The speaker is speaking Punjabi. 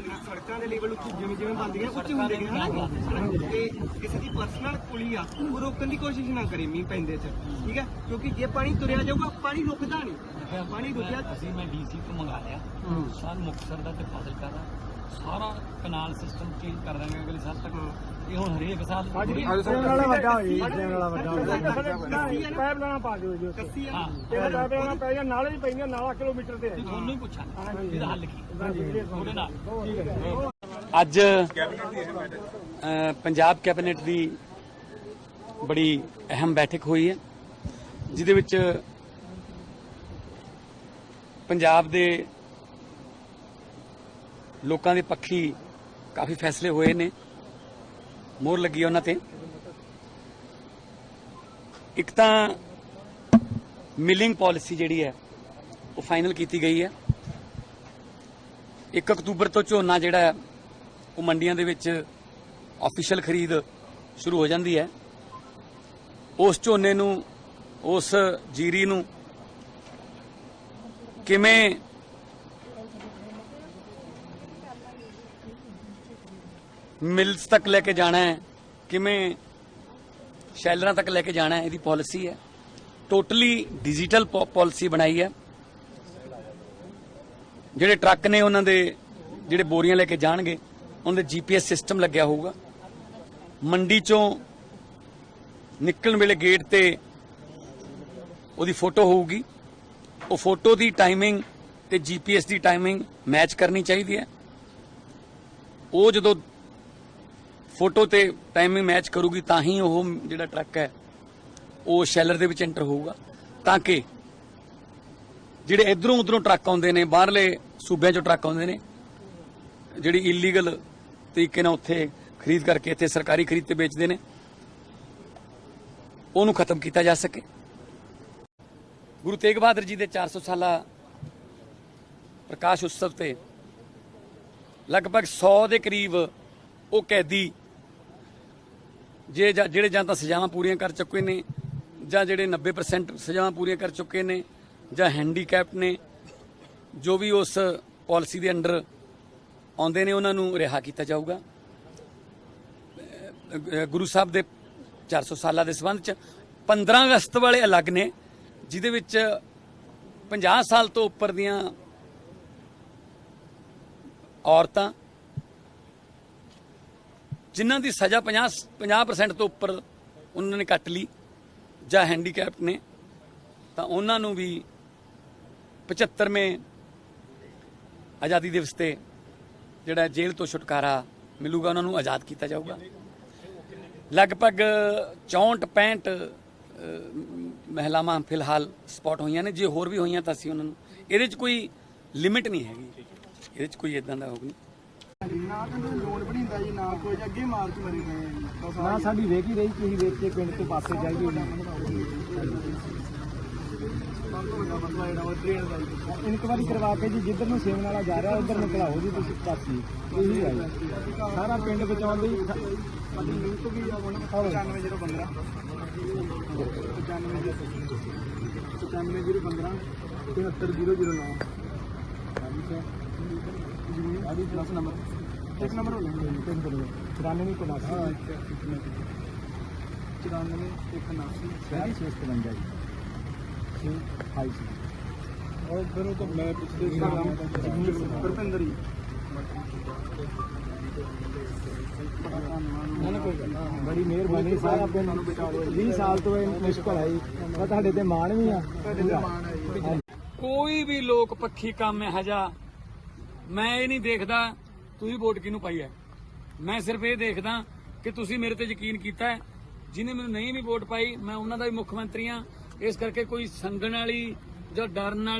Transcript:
ਸੜਕਾਂ ਦੇ ਲੈਵਲ ਉੱਚੀ ਜਿਵੇਂ ਜਿਵੇਂ ਬਣਦੀਆਂ ਉੱਚੇ ਹੁੰਦੇ ਗਏ ਹਨਾ? ਤੇ ਕਿਸੇ ਦੀ ਪਰਸਨਲ ਪੁਲੀ ਆ ਉਹ ਰੋਕਣ ਦੀ ਕੋਸ਼ਿਸ਼ ਨਾ ਕਰੇ ਮੀਂਹ ਪੈਂਦੇ ਚ ਠੀਕ ਹੈ? ਕਿਉਂਕਿ ਜੇ ਪਾਣੀ ਤੁਰਿਆ ਜਾਊਗਾ ਪਾਣੀ ਰੁਕਦਾ ਨਹੀਂ। ਪਾਣੀ ਰੁਕਿਆ ਅਸੀਂ ਮੈਂ ਡੀਸੀ ਤੋਂ ਮੰਗਾ ਲਿਆ। ਸਾਰ ਮੁਕਤਸਰ ਦਾ ਤੇ ਫਾਜ਼ਿਲਕਾ ਦਾ ਸਾਰਾ ਕਨਾਲ ਸਿਸਟਮ ਚੇਂਜ ਕਰ ਦਾਂਗੇ ਅਗਲੇ ਸਾਲ ਤੱਕ। ਇਹ ਹੁਣ ਹਰੇਕ ਸਾਲ ਟ੍ਰੇਨ ਵਾਲਾ ਵੱਡਾ ਹੋ ਜੀ ਟ੍ਰੇਨ ਵਾਲਾ ਵੱਡਾ ਹੋ ਪਾਈਪ ਲਾਣਾ ਪਾ ਦਿਓ ਜੀ ਕੱਸੀ ਆ ਹਾਂ। ਤੇ ਪਾਈਪ ਲਾਣਾ ਪੈ ਨਾਲੇ ਹੀ ਪੈਂਦੀਆਂ ਨਾਲਾ ਕਿਲੋਮੀਟਰ ਤੇ ਹੈ ਤੁਹਾਨੂੰ ਹੀ ਪੁੱਛਾਂ ਇਹਦਾ ਹੱਲ ਕੀ? ਉਹਦੇ ਨਾਲ। ਅੱਜ ਪੰਜਾਬ ਕੈਬਨਿਟ ਦੀ ਬੜੀ ਅਹਿਮ ਬੈਠਕ ਹੋਈ ਹੈ ਜਿਹਦੇ ਵਿੱਚ ਪੰਜਾਬ ਦੇ ਲੋਕਾਂ ਦੇ ਪੱਖੀ ਕਾਫੀ ਫੈਸਲੇ ਹੋਏ ਨੇ। ਮੋਹਰ ਲੱਗੀ ਉਹਨਾਂ ਤੇ। ਇੱਕ ਤਾਂ ਮਿਲਿੰਗ ਪਾਲਿਸੀ ਜਿਹੜੀ ਹੈ, ਉਹ ਫਾਈਨਲ ਕੀਤੀ ਗਈ ਹੈ। 1 ਅਕਤੂਬਰ ਤੋਂ ਝੋਨਾ ਜਿਹੜਾ ਉਹ ਮੰਡੀਆਂ ਦੇ ਵਿੱਚ ਆਫੀਸ਼ੀਅਲ ਖਰੀਦ ਸ਼ੁਰੂ ਹੋ ਜਾਂਦੀ ਹੈ। ਉਸ ਝੋਨੇ ਨੂੰ, ਉਸ ਜੀਰੀ ਨੂੰ ਕਿਵੇਂ ਮਿਲਸ ਤੱਕ ਲੈ ਕੇ ਜਾਣਾ ਹੈ, ਕਿਵੇਂ ਸ਼ੈਲਰਾਂ ਤੱਕ ਲੈ ਕੇ ਜਾਣਾ ਹੈ, ਇਹਦੀ ਪਾਲਿਸੀ ਹੈ। ਟੋਟਲੀ ਡਿਜੀਟਲ ਪਾਲਿਸੀ ਬਣਾਈ ਹੈ। ਜਿਹੜੇ ਟਰੱਕ ਨੇ ਉਹਨਾਂ ਦੇ, ਜਿਹੜੇ ਬੋਰੀਆਂ ਲੈ ਕੇ ਜਾਣਗੇ, ਉਹਨਾਂ ਦੇ ਜੀਪੀਐਸ ਸਿਸਟਮ ਲੱਗਿਆ ਹੋਊਗਾ। ਮੰਡੀ ਚੋਂ ਨਿਕਲਣ ਵੇਲੇ ਗੇਟ ਤੇ ਉਹਦੀ ਫੋਟੋ ਹੋਊਗੀ। ਉਹ ਫੋਟੋ ਦੀ ਟਾਈਮਿੰਗ ਤੇ ਜੀਪੀਐਸ ਦੀ ਟਾਈਮਿੰਗ ਮੈਚ ਕਰਨੀ ਚਾਹੀਦੀ ਹੈ। ਉਹ ਜਦੋਂ ਫੋਟੋ ਤੇ ਟਾਈਮਿੰਗ ਮੈਚ ਕਰੂਗੀ, ਤਾਂ ਹੀ ਉਹ ਜਿਹੜਾ ਟਰੱਕ ਹੈ, ਉਹ ਸ਼ੈਲਰ ਦੇ ਵਿੱਚ ਐਂਟਰ ਹੋਊਗਾ। ਤਾਂ ਕਿ ਜਿਹੜੇ ਇਧਰੋਂ ਉਧਰੋਂ ਟਰੱਕ ਆਉਂਦੇ ਨੇ, ਬਾਹਰਲੇ ਸੂਬਿਆਂ ਚੋਂ ਟਰੱਕ ਆਉਂਦੇ ਨੇ, ਜਿਹੜੀ ਇਲੀਗਲ ਤਰੀਕੇ ਨਾਲ ਉੱਥੇ ਖਰੀਦ ਕਰਕੇ ਇੱਥੇ ਸਰਕਾਰੀ ਖਰੀਦ ਤੇ ਵੇਚਦੇ ਨੇ, ਉਹਨੂੰ ਖਤਮ ਕੀਤਾ ਜਾ ਸਕੇ। ਗੁਰੂ ਤੇਗ ਬਹਾਦਰ ਜੀ ਦੇ 400 ਸਾਲਾ ਪ੍ਰਕਾਸ਼ ਉਤਸਵ ਤੇ ਲਗਭਗ 100 ਦੇ ਕਰੀਬ ਉਹ ਕੈਦੀ ਜੇ ਜਾਂ- ਜਿਹੜੇ ਜਾਂ ਤਾਂ ਸਜ਼ਾਵਾਂ ਪੂਰੀਆਂ ਕਰ ਚੁੱਕੇ ਨੇ, ਜਾਂ ਜਿਹੜੇ 90% ਸਜ਼ਾਵਾਂ ਪੂਰੀਆਂ ਕਰ ਚੁੱਕੇ ਨੇ, ਜਾਂ ਹੈਂਡੀਕੈਪ ਨੇ, ਜੋ ਵੀ ਉਸ ਪਾਲਿਸੀ ਦੇ ਅੰਡਰ ਆਉਂਦੇ ਨੇ, ਉਹਨਾਂ ਨੂੰ ਰਿਹਾ ਕੀਤਾ ਜਾਊਗਾ। ਗੁਰੂ ਸਾਹਿਬ ਦੇ 400 ਸਾਲਾਂ ਦੇ ਸੰਬੰਧ ਚ 15 ਅਗਸਤ ਵਾਲੇ ਅਲੱਗ ਨੇ, ਜਿਹਦੇ ਵਿੱਚ 50 ਸਾਲ ਤੋਂ ਉੱਪਰ ਦੀਆਂ ਔਰਤਾਂ ਜਿਨ੍ਹਾਂ ਦੀ ਸਜ਼ਾ 50 50% ਤੋਂ ਉੱਪਰ ਉਹਨਾਂ ਨੇ ਕੱਟ ਲਈ ਜਾਂ ਹੈਂਡੀਕੈਪਟ ਨੇ, ਤਾਂ ਉਹਨਾਂ ਨੂੰ ਵੀ 75ਵੇਂ ਆਜ਼ਾਦੀ ਦਿਵਸ ਤੇ ਜਿਹੜਾ ਜੇਲ੍ਹ ਤੋਂ ਛੁਟਕਾਰਾ ਮਿਲੂਗਾ, ਉਹਨਾਂ ਨੂੰ ਆਜ਼ਾਦ ਕੀਤਾ ਜਾਊਗਾ। ਲਗਭਗ 64 65 ਮਹਿਲਾਵਾਂ ਫਿਲਹਾਲ ਸਪੌਟ ਹੋਈਆਂ ਨੇ। ਜੇ ਹੋਰ ਵੀ ਹੋਈਆਂ ਤਾਂ ਅਸੀਂ ਉਹਨਾਂ ਨੂੰ ਇਹਦੇ 'ਚ ਕੋਈ ਲਿਮਿਟ ਨਹੀਂ ਹੈਗੀ। ਇਹਦੇ 'ਚ ਕੋਈ ਇਦਾਂ ਦਾ ਹੋਊ ਨਾ ਤਾਂ ਲੋਨ ਬਣੀਂਦਾ ਜੀ ਨਾ ਕੋਈ ਅੱਗੇ ਮਾਰਚ ਮਰੀ ਗਏ ਜੀ। ਬਸ ਨਾ ਸਾਡੀ ਵੇਖ ਹੀ ਰਹੀ ਤੁਸੀਂ ਵੇਖ ਕੇ ਪਿੰਡ ਤੋਂ ਪਾਸੇ ਜਾਈਏ ਸਭ ਤੋਂ ਵੱਡਾ ਮਸਲਾ ਜਿਹੜਾ ਉਹ ਟ੍ਰੇਨ ਦਾ ਜੀ ਇਨਕੁਆਰੀ ਕਰਵਾ ਕੇ ਜੀ ਜਿੱਧਰ ਨੂੰ ਸੇਵਨ ਵਾਲਾ ਜਾ ਰਿਹਾ ਉਧਰ ਨੂੰ ਘਲਾਓ ਜੀ ਤੁਸੀਂ ਪਾਸੀ। ਇਹੀ ਹੈ ਜੀ। ਸਾਰਾ ਪਿੰਡ ਬਚਾਉਣ ਲਈ ਸਾਡੀ ਲਿੰਕ ਵੀ ਆ ਹੁਣ 95015 95015 73009 ਆਦੀ ਪਲੱਸ ਨੰਬਰ? ਇੱਕ ਨੰਬਰ ਹੋ ਗਿਆ। ਤਿੰਨ ਦਿਨ 94 ਕੋਲ ਹਾਂ 94 179 ਛੇ ਸਤਵੰਜਾ ਜੀ। ਛੇ। ਹਾਈ ਸੀ। ਔਰ ਫਿਰ ਉਹ ਤਾਂ ਮੈਂ ਪਿਛਲੇ ਸਾਲ ਪਰਪਿੰਦਰ ਜੀ। ਨਾ ਨਾ ਕੋਈ ਗੱਲ ਨਹੀਂ। ਬੜੀ ਮਿਹਰਬਾਨੀ। ਸਾਰਾ ਪਿੰਡ 20 ਸਾਲ ਤੋਂ ਇਹ ਮੁਸ਼ਕਲ ਆਈ ਪਰ ਤੁਹਾਡੇ ਤੇ ਮਾਣ ਵੀ ਆ ਕੋਈ ਵੀ ਲੋਕ ਪੱਖੀ ਕੰਮ ਹੈ ਹਜਾ ਮੈਂ ਇਹ ਨਹੀਂ ਦੇਖਦਾ ਤੁਸੀਂ ਵੋਟ ਕਿਹਨੂੰ ਪਾਈ ਹੈ। ਮੈਂ ਸਿਰਫ ਇਹ ਦੇਖਦਾ ਕਿ ਤੁਸੀਂ ਮੇਰੇ ਤੇ ਯਕੀਨ ਕੀਤਾ ਹੈ। ਜਿਨੇ ਮੈਨੂੰ ਨਹੀਂ ਵੀ ਵੋਟ ਪਾਈ, ਮੈਂ ਉਹਨਾਂ ਦਾ ਵੀ ਮੁੱਖ ਮੰਤਰੀ ਆ ਇਸ ਕਰਕੇ ਕੋਈ ਸੰਗਣ ਵਾਲੀ ਜਾਂ ਡਰਨ ਵਾਲੀ